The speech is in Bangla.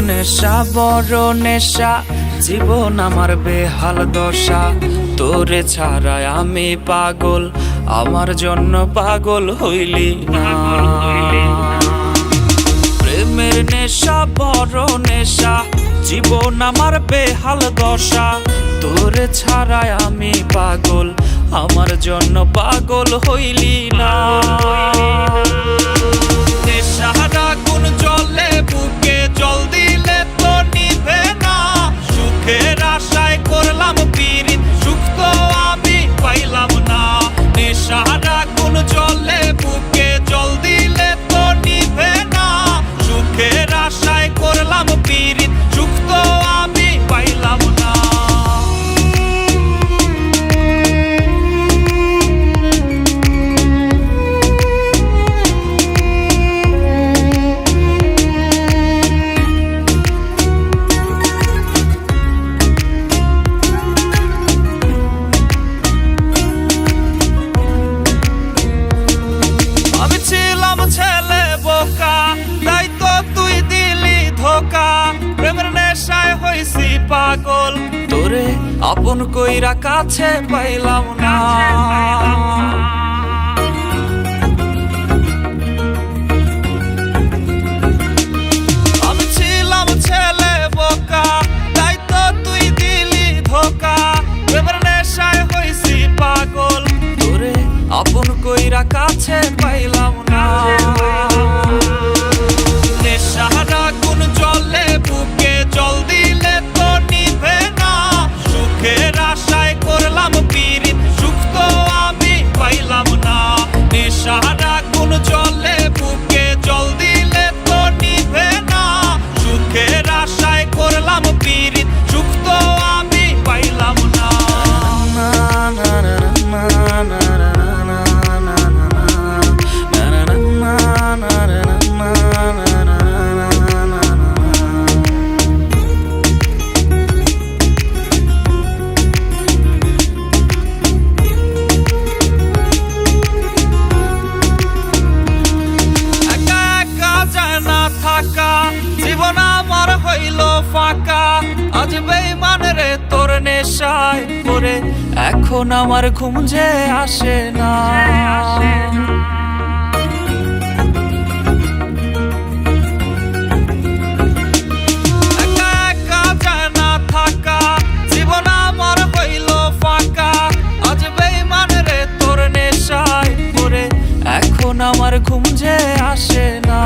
নেশা, বড় নেশা, জীবন আমার বেহাল দশা। তোরে ছাড়ায় আমি পাগল, আমার জন্য পাগল হইলি না। প্রেমের নেশা, বড় নেশা, জীবন আমার বেহাল দশা। তোরে ছাড়ায় আমি পাগল, আমার জন্য পাগল হইলি না। করলাম পীড়িত সুখ তো আমি। পাগল। তোরে আপন কইরা কাছে পাইলাম না। ছিলাম ছেলে বোকা, তাই তো তুই দিলি ধোকা। পাগল। আপন কইরা কাছে পাইলাম হইল ফাঁকা। আজ বেইমান রে তোর নেশায় করে এখন আমার ঘুম যে আসে না। এখন আমার ঘুম যে আসে না।